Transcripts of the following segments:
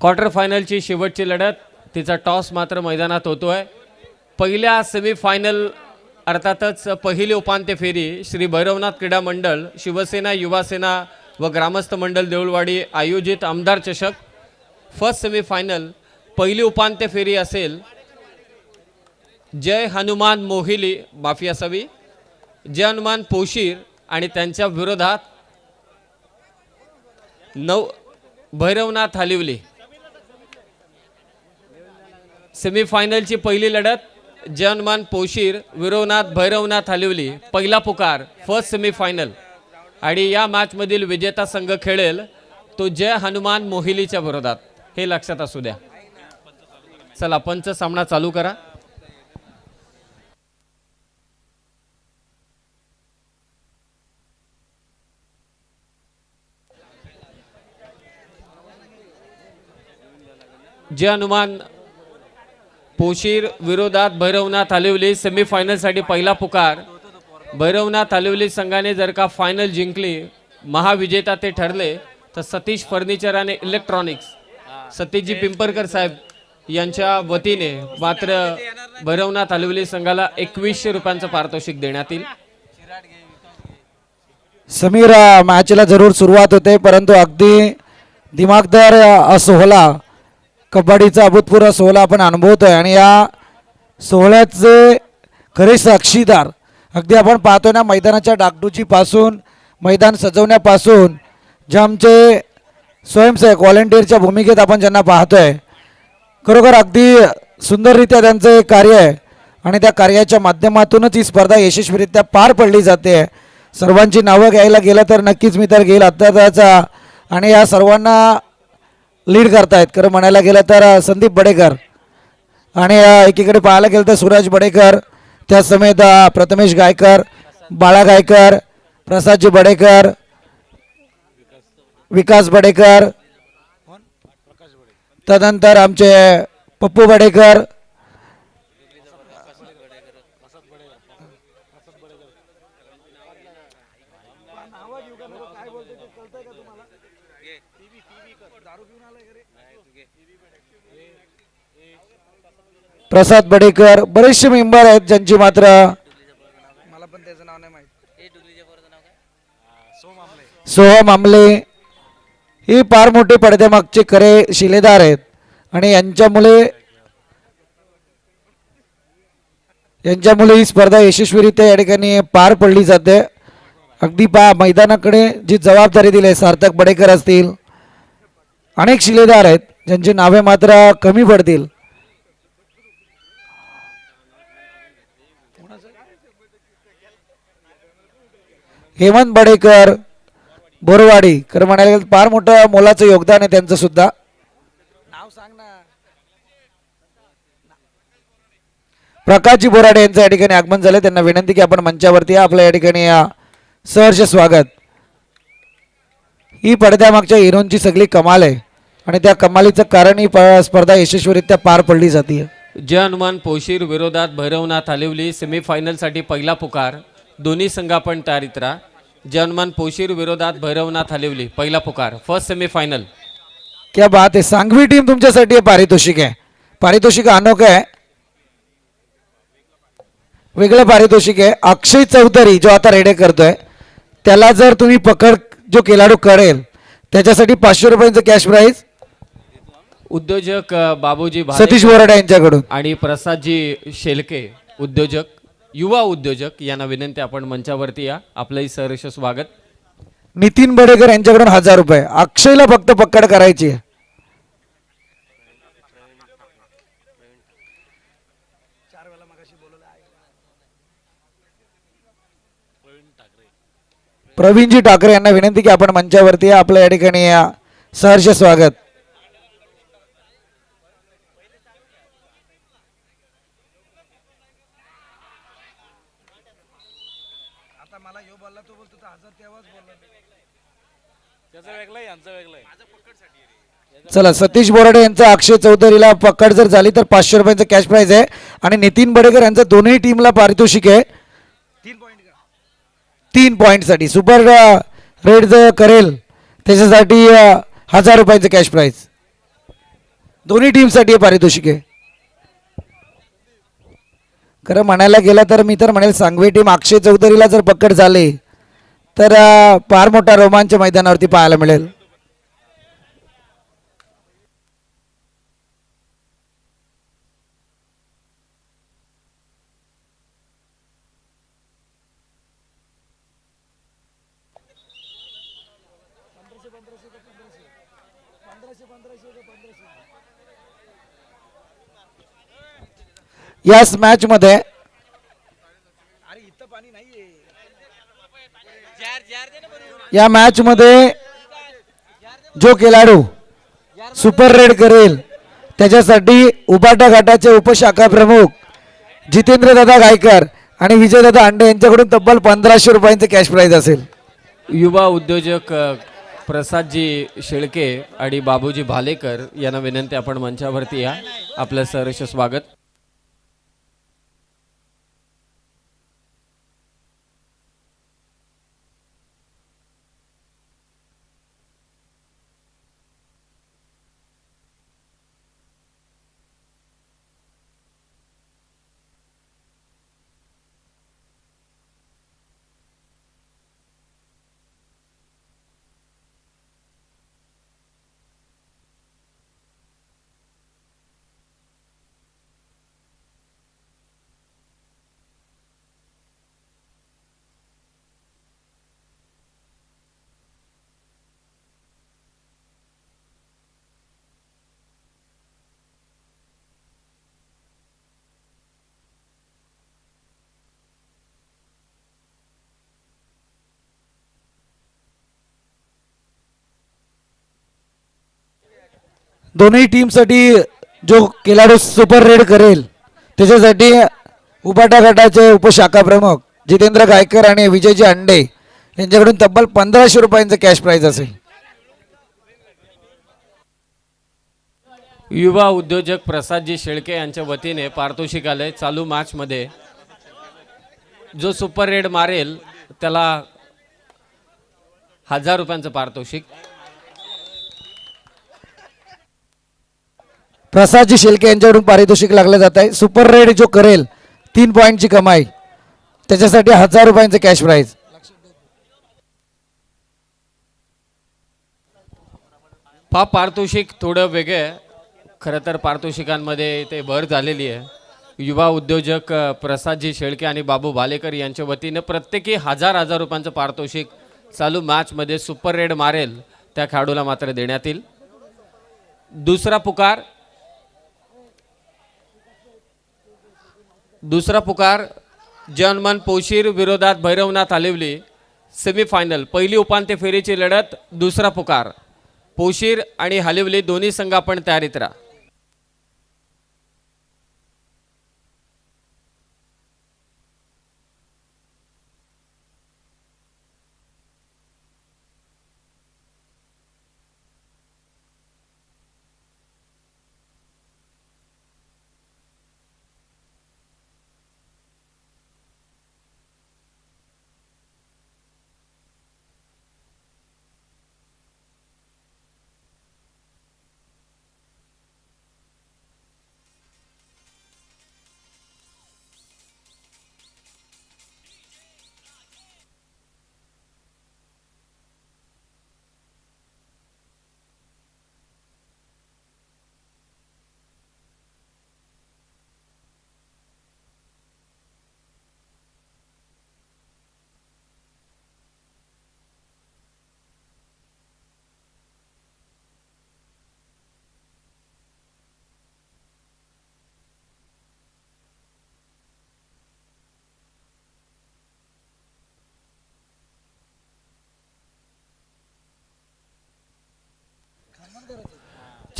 Quarter फायनलची शेवटची लढत. तिचा टॉस मात्र मैदानात होतो आहे पहिल्या सेमीफायनल अर्थातच पहिली उपांत्य फेरी श्री भैरवनाथ क्रीडा मंडळ शिवसेना युवासेना व ग्रामस्थ मंडळ देऊळवाडी आयोजित आमदार चषक. फर्स्ट सेमीफायनल पहिली उपांत्य फेरी असेल. जय हनुमान मोहिली माफी असावी जय हनुमान पोशीर आणि त्यांच्या विरोधात नऊ भैरवनाथ हालिवली. सेमीफायनलची पहिली लढत जय हनुमान पोशीर विरवनाथ भैरवनाथ हलिवली पहिला पुकार फर्स्ट सेमीफायनल आणि या मॅचमधील विजेता संघ खेळेल तो जय हनुमान मोहिलीच्या विरोधात. हे लक्षात असू द्या. चला पंच सामना चालू करा. जय हनुमान पोशीर विरोधात भैरवनाथ आलिवली सेमीफायनलसाठी पहिला पुकार. भैरवनाथ आलिवली संघाने जर का फायनल जिंकली महाविजेता ते ठरले तर सतीश फर्निचर आणि इलेक्ट्रॉनिक्स सतीशजी पिंपरकर साहेब यांच्या वतीने मात्र भैरवनाथ आलिवली संघाला एकवीसशे रुपयांचं पारितोषिक देण्यात येईल. समीर मॅचला जरूर सुरुवात होते परंतु अगदी दिमागदार अ, सोहळा कबड्डीचा अभूतपूर्व सोहळा आपण अनुभवतोय आणि या सोहळ्याचे खरे साक्षीदार अगदी आपण पाहतोय ना मैदानाच्या डागडुजीपासून मैदान सजवण्यापासून जे आमचे स्वयंसेवक व्हॉलेंटिअरच्या भूमिकेत आपण ज्यांना पाहतोय खरोखर अगदी सुंदररित्या त्यांचं एक कार्य आहे. आणि त्या कार्याच्या माध्यमातूनच ही स्पर्धा यशस्वीरित्या पार पडली जाते. सर्वांची नावं घ्यायला गेलं तर नक्कीच मी तर घेईल आत्ताचा. आणि या सर्वांना लीड करतायत. खरं म्हणायला गेलं तर संदीप बडेकर. आणि एकीकडे पाहायला गेलं तर सूरज बडेकर त्या समेत प्रथमेश गायकर बाळा गायकर प्रसादजी बडेकर विकास बडेकर तदनंतर आमचे पप्पू बडेकर प्रसाद बडेकर बरेचसे मेंबर आहेत ज्यांची मात्र मला पण त्याचं नाव नाही माहीत. सोहम आमले. ही फार मोठे पडद्यामागचे खरे शिलेदार आहेत. आणि यांच्यामुळे यांच्यामुळे ही स्पर्धा यशस्वीरित्या या ठिकाणी पार पडली जाते. अगदी पा मैदानाकडे जी जबाबदारी दिली आहे सार्थक बडेकर असतील अनेक शिलेदार आहेत ज्यांची नावे मात्र कमी पडतील. हेमंत बडेकर बोरवाडी. खरं म्हणायला गेलं फार मोठं मोलाचं योगदान आहे त्यांचं सुद्धा. नाव सांग ना. प्रकाशजी बोराडे यांचं या ठिकाणी आगमन झालं. त्यांना विनंती की आपण मंचावरती या. आपलं या ठिकाणी या. सहर्ष स्वागत. ही पडद्यामागच्या हिरोंची सगळी कमाल आहे. आणि त्या कमालीचं कारण ही स्पर्धा यशस्वीरित्या पार पडली जाते जय हनुमान पोशीर विरोधात भैरवनाथ हालिवली सेमीफायनलसाठी पहिला पुकार. दोन्ही संघ आपण तयारीत राहा. जय हनुमान पोशीर विरोधात भैरवनाथ हालिवली. पहिला पुकार फर्स्ट सेमीफायनल क्या बात आहे सांगवी टीम तुमच्यासाठी हे पारितोषिक आहे. पारितोषिक अनोखं आहे. वेगळं पारितोषिक आहे. अक्षय चौधरी जो आता रेडे करतोय त्याला जर तुम्ही पकड जो खेळाडू करेल त्याच्यासाठी पाचशे रुपयांचं कॅश प्राईज उद्योजक बाबूजी भाले सतीश बोराडे यांच्याकडून. आणि प्रसादजी शेलके उद्योजक. युवा उद्योजक यांना विनंती आपण मंचावरती या. आपलंही सहर्ष स्वागत. नितीन बडेकर यांच्याकडून हजार रुपये. अक्षयला फक्त पक्कड करायची आहे. प्रवीणजी ठाकरे यांना विनंती की आपण मंचावरती या. आपलं या ठिकाणी या. सहर्ष स्वागत. चला सतीश बोराडे यांचा अक्षय चौधरीला पकड जर झाली तर पाचशे रुपयांचं कॅश प्राईज आहे. आणि नितीन बडेकर यांचं दोन्ही टीमला पारितोषिक आहे. तीन पॉईंटसाठी सुपर रेड जर करेल. त्याच्यासाठी अ, हजार रुपयाचं कॅश प्राईज दोन्ही टीमसाठी हे पारितोषिक आहे. खरं म्हणायला गेलं तर मी तर म्हणेल सांगवेटी टीम चौधरीला जर पकड झाली तर फार मोठा रोमांच मैदानावरती पाहायला मिळेल. याच मॅच मध्ये या मॅच मध्ये जो खेळाडू सुपर रेड करेल त्याच्यासाठी उबाटा घाटाचे उपशाखा प्रमुख जितेंद्र दादा गायकर आणि विजयदादा अंडे यांच्याकडून तब्बल पंधराशे रुपयांचे कॅश प्राईज असेल. युवा उद्योजक प्रसादजी शेळके आणि बाबूजी भालेकर यांना विनंती आपण मंचावरती या. आपलं सहर्ष स्वागत. दोन्ही टीमसाठी जो खेळाडू सुपर रेड करेल त्याच्यासाठी उबाटा गटाचे उपशाखा प्रमुख जितेंद्र गायकर आणि विजयजी अंडे यांच्याकडून तब्बल पंधराशे रुपयांचं कॅश प्राईज असेल. युवा उद्योजक प्रसादजी शेळके यांच्या वतीने पारितोषिक आले चालू मॅचमध्ये जो सुपर रेड मारेल त्याला हजार रुपयांचं पारितोषिक. प्रसादजी शेलके यांच्याकडून पारितोषिक लागलं जात आहे. सुपर रेड जो करेल तीन पॉईंटची कमाई. त्याच्यासाठी हजार रुपयांचं कॅश प्राईज पा पारितोषिक थोडं वेगळं आहे. खरं तर पारितोषिकांमध्ये ते भर झालेली आहे. युवा उद्योजक प्रसादजी शेळके आणि बाबू भालेकर यांच्या वतीनं प्रत्येकी हजार हजार रुपयांचं पारितोषिक चालू मॅचमध्ये सुपर रेड मारेल त्या खेळाडूला मात्र देण्यात येईल. दुसरा पुकार दुसरा पुकार जनमन पोशीर विरोधात भैरवनाथ आलिवली सेमीफायनल पहिली उपांत्य फेरीची लढत दुसरा पुकार. पोशीर आणि हालिवली दोन्ही संघ आपण तयारीत राहा.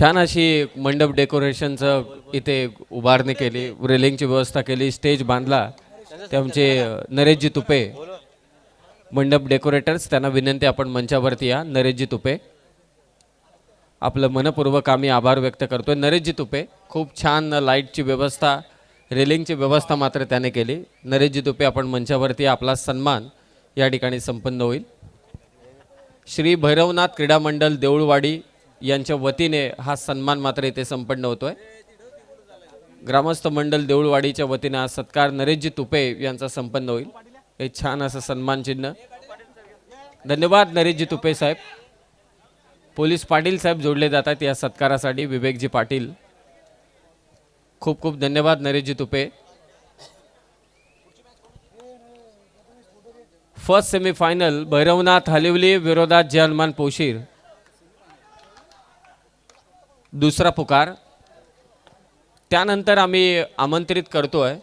छान अशी मंडप डेकोरेशनचं इथे उभारणी केली रेलिंगची व्यवस्था केली स्टेज बांधला. ते आमचे नरेशजी तुपे मंडप डेकोरेटर्स त्यांना विनंती आपण मंचावरती या. नरेशजी तुपे आपलं मनपूर्वक आम्ही आभार व्यक्त करतोय. नरेशजी तुपे खूप छान लाईटची व्यवस्था रेलिंगची व्यवस्था मात्र त्याने केली. नरेशजी तुपे आपण मंचावरती आपला सन्मान या ठिकाणी संपन्न होईल. श्री भैरवनाथ क्रीडा मंडळ देऊळवाडी यांच्या वतीने हा सन्मान मात्र इथे संपन्न होतोय. ग्रामस्थ मंडल देऊळवाडीच्या वतीने हा सत्कार नरेशजी तुपे यांचा संपन्न होईल. हे छान असं सन्मान चिन्ह. धन्यवाद नरेशजी तुपे साहेब. पोलीस पाटील साहेब जोडले जातात या सत्कारासाठी. विवेकजी पाटील. खूप खूप धन्यवाद नरेशजी तुपे. फर्स्ट सेमीफायनल भैरवनाथ हलिवली विरोधात जय पोशीर. दुसरा पुकार. त्यानंतर आम्ही आमंत्रित करतो आहे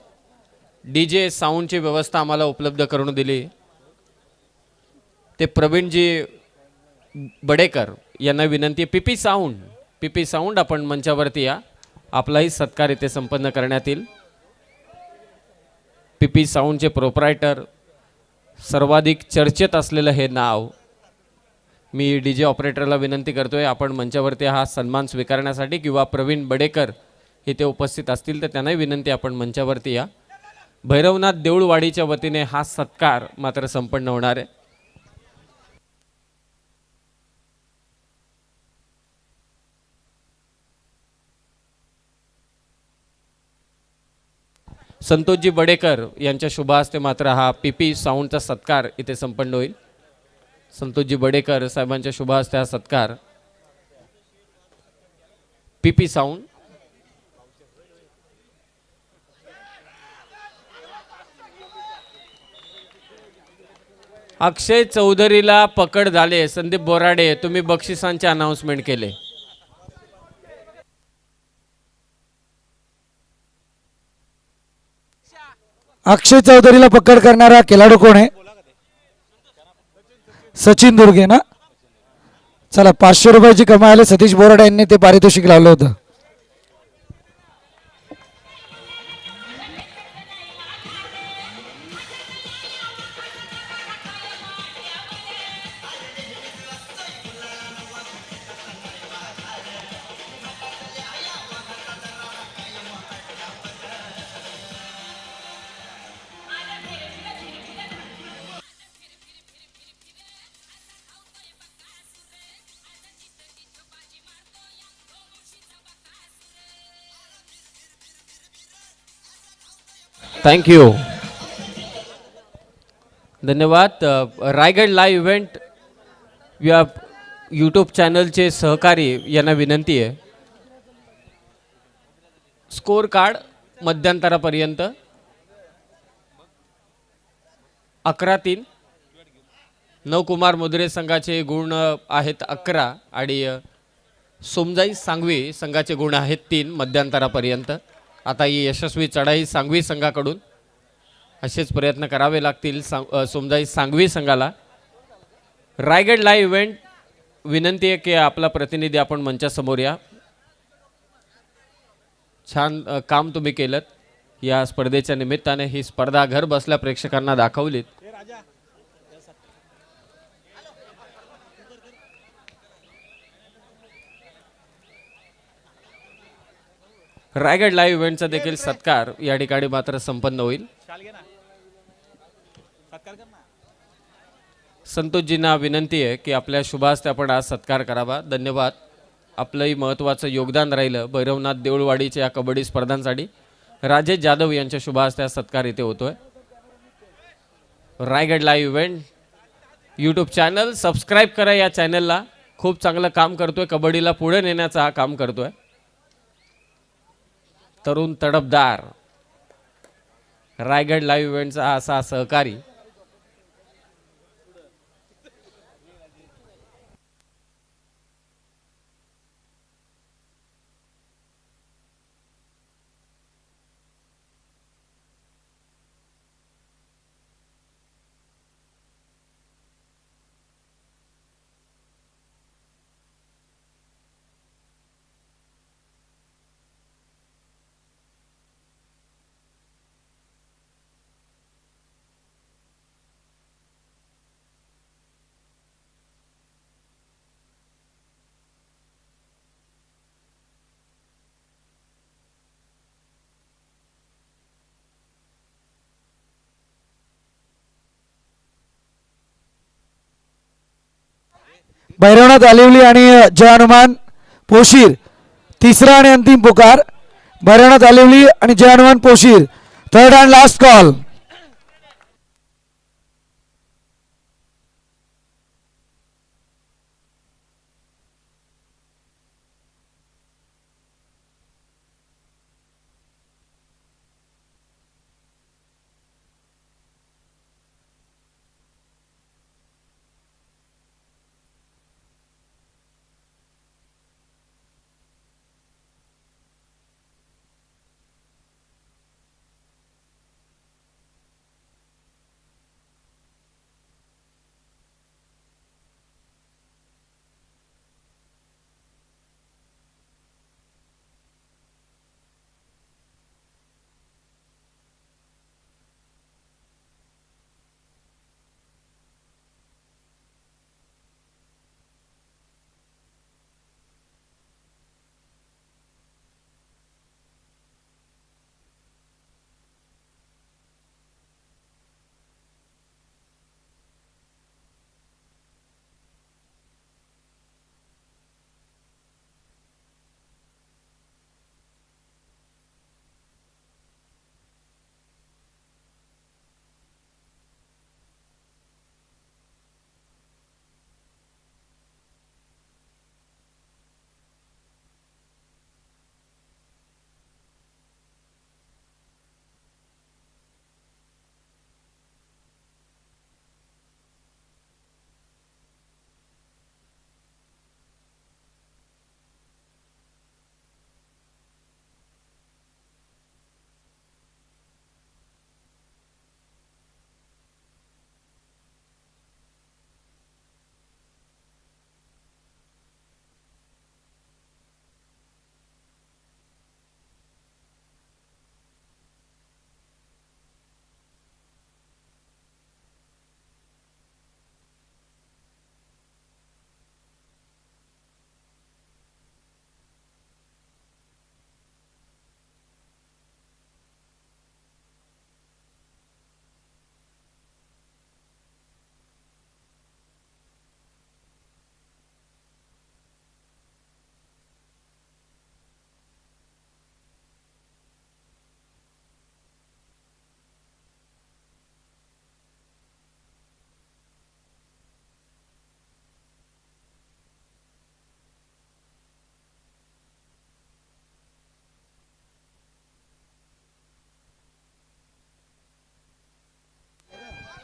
डी जे साऊंडची व्यवस्था आम्हाला उपलब्ध करून दिली. ते प्रवीणजी बडेकर यांना विनंती आहे. P P sound P P sound आपण मंचावरती या. आपलाही सत्कार इथे संपन्न करण्यात येईल. पी पी साऊंडचे प्रोपरायटर सर्वाधिक चर्चेत असलेलं हे नाव मी डी जे ऑपरेटरला विनंती करतोय आपण मंचावरती हा सन्मान स्वीकारण्यासाठी किंवा प्रवीण बडेकर इथे उपस्थित असतील तर त्यांनाही विनंती आपण मंचावरती या. भैरवनाथ देऊळवाडीच्या वतीने हा सत्कार मात्र संपन्न होणार आहे. संतोषजी बडेकर यांच्या शुभ हस्ते मात्र हा पी पी साऊंडचा सत्कार इथे संपन्न होईल. संतोषजी बडेकर साहेबांच्या शुभ हस्ते हा सत्कार. पीपी साऊंड अक्षय चौधरीला पकड झाले. संदीप बोराडे तुम्ही बक्षिसांचे अनाउन्समेंट केले. अक्षय चौधरीला पकड करणारा खेळाडू कोण आहे? सचिन दुर्गे ना? चला पाचशे रुपयाची कमाई आली. सतीश बोराडे यांनी ते पारितोषिक लावलं होतं. थँक्यू धन्यवाद. रायगड लाईव्ह इव्हेंट या यूट्यूब चॅनलचे सहकारी यांना विनंती आहे. स्कोर कार्ड मध्यंतरापर्यंत. अकरा तीन. नवकुमार मुद्रे संघाचे गुण आहेत अकरा आणि सोमजाई सांगवी संघाचे गुण आहेत तीन मध्यंतरापर्यंत. आता ही यशस्वी चढाई सांगवी संघाकडून. असेच प्रयत्न करावे लागतील सांग समजाई सांगवी संघाला. रायगड लाईव्ह इव्हेंट विनंती आहे की आपला प्रतिनिधी आपण मंचासमोर या. छान काम तुम्ही केलं या स्पर्धेच्या निमित्ताने ही स्पर्धा घर बसल्या प्रेक्षकांना दाखवलीत. रायगड लाईव्ह इव्हेंटचा देखील सत्कार या ठिकाणी मात्र संपन्न होईल. संतोषजींना विनंती आहे की आपल्या शुभास्ते आपण आज सत्कार करावा. धन्यवाद. आपलंही महत्त्वाचं योगदान राहिलं भैरवनाथ देऊळवाडीच्या या कबड्डी स्पर्धांसाठी. राजेश जाधव यांच्या शुभास्ते हा सत्कार इथे होतोय. Raigad live event YouTube channel subscribe करा या चॅनलला खूप चांगलं काम करतोय. कबड्डीला पुढे नेण्याचं हा काम करतोय. तरुण तडपदार. रायगड लाईव्ह इव्हेंटचा असा सहकारी भैरवनाथ आलिवली आणि जय हनुमान पोशीर. तिसरा आणि अंतिम पुकार. भैरवनाथ आलिवली आणि Jai Hanuman Poshir. Third and last call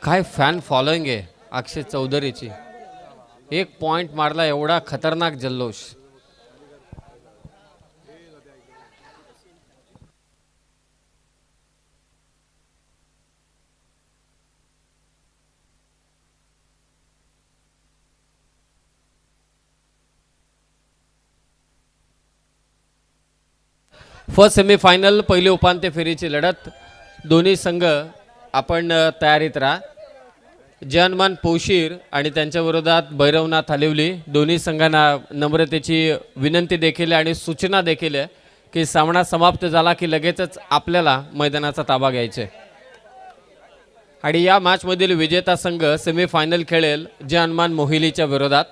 काय फॅन फॉलोईंग आहे अक्षय चौधरीची? एक पॉइंट मारला एवढा खतरनाक जल्लोष. फर्स्ट सेमीफायनल पहिली उपांत्य फेरीची लढत. दोन्ही संघ आपण तयारीत राहा. जनमान पोशीर आणि त्यांच्या विरोधात भैरवनाथ हलिवली. दोन्ही संघांना नम्रतेची विनंती देखील आहे आणि सूचना देखील आहे की सामना समाप्त झाला की लगेचच आपल्याला मैदानाचा ताबा घ्यायचा. आहे आणि या मॅचमधील विजेता संघ सेमीफायनल खेळेल जे हनुमान मोहिलीच्या विरोधात.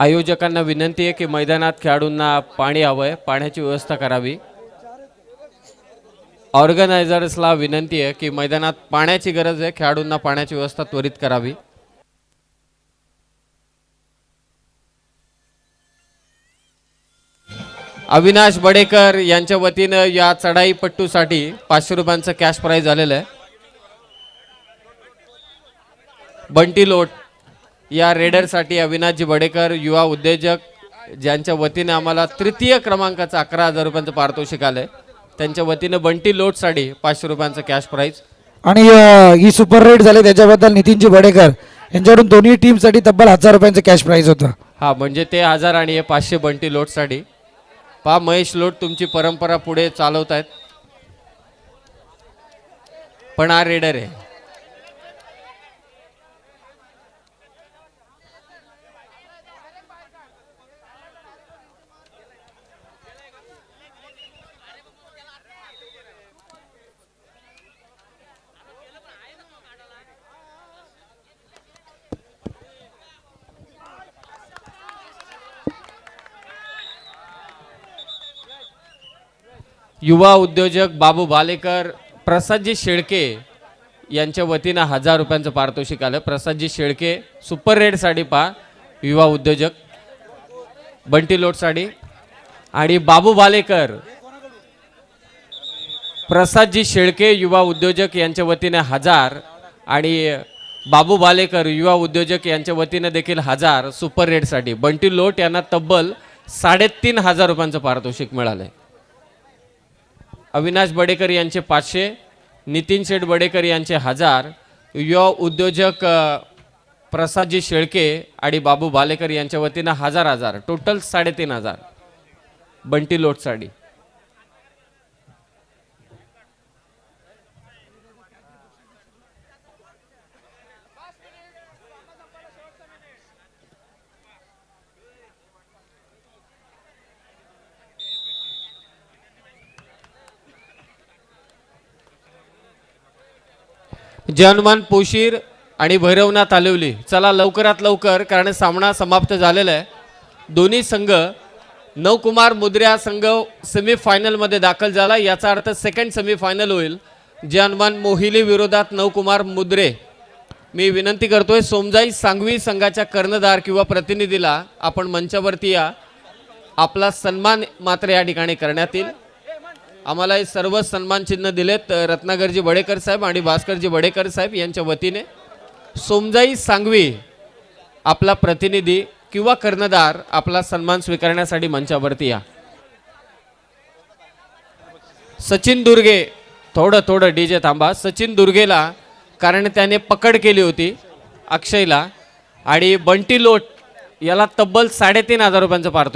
आयोजकांना विनंती आहे की मैदानात खेळाडूंना पाणी हवं आहे पाण्याची व्यवस्था करावी. ऑर्गनायझर्सला विनंती आहे की मैदानात पाण्याची गरज आहे खेळाडूंना पाण्याची व्यवस्था त्वरित करावी. अविनाश बडेकर यांच्या वतीनं या चढाई पट्टूसाठी पाचशे रुपयांचं कॅश प्राईज झालेलं आहे. बंटी लोट या रेडरसाठी अविनाशजी बडेकर युवा उद्योजक ज्यांच्या वतीने आम्हाला तृतीय क्रमांकाचं अकरा हजार रुपयांचं पारितोषिक आलंय. त्यांच्या वतीनं बंटी लोटसाठी पाचशे रुपयांचं कॅश प्राईज आणि ही सुपर रेड झाली. त्याच्याबद्दल नितीनजी बडेकर यांच्याकडून दोन्ही टीमसाठी तब्बल हजार रुपयांचं कॅश प्राईज होतं. हा म्हणजे ते हजार आणि हे पाचशे बंटी लोटसाठी पहा महेश लोट तुमची परंपरा पुढे चालवतायत. पण हा रेडर आहे. युवा उद्योजक बाबू भालेकर प्रसादजी शेळके यांच्या वतीनं हजार रुपयांचं पारितोषिक आलं. प्रसादजी शेळके सुपर रेड साडी पा युवा उद्योजक. बंटी लोट साडी. आणि बाबू भालेकर प्रसादजी शेळके युवा उद्योजक यांच्या वतीने हजार. आणि बाबू भालेकर युवा उद्योजक यांच्या वतीने देखील हजार सुपर रेडसाठी बंटी लोट यांना तब्बल साडेतीन हजार रुपयांचं पारितोषिक मिळालं आहे अविनाश बडेकर यांचे पाचशे नितीन शेठ बडेकर यांचे हजार युवा उद्योजक प्रसादजी शेळके आणि बाबू भालेकर यांच्या वतीनं हजार हजार टोटल साडेतीन हजार बंटी लोटसाठी जनमान पोशीर आणि भैरवनाथ आलिवली. चला लवकरात लवकर कारण सामना समाप्त झालेला आहे. दोन्ही संघ नवकुमार मुद्र्या संघ सेमीफायनलमध्ये दाखल झाला. याचा अर्थ सेकंड सेमीफायनल होईल. जनमान मोहिली विरोधात नवकुमार मुद्रे. मी विनंती करतोय सोमजाई सांगवी संघाच्या कर्णधार किंवा प्रतिनिधीला आपण मंचावरती या. आपला सन्मान मात्र या ठिकाणी करण्यात येईल. आम्हाला हे सर्व सन्मान चिन्ह दिलेत अ, रत्नाकरजी बडेकर साहेब आणि भास्करजी बडेकर साहेब यांच्या वतीने. सोमजाई सांगवी आपला प्रतिनिधी किंवा कर्णधार आपला सन्मान स्वीकारण्यासाठी मंचावरती या. सचिन दुर्गे थोडं थोडं डी जे थांबा. सचिन दुर्गेला कारण त्याने पकड केली होती अक्षयला. आणि बंटी लोट याला तब्बल साडेतीन हजार रुपयांचं पारतो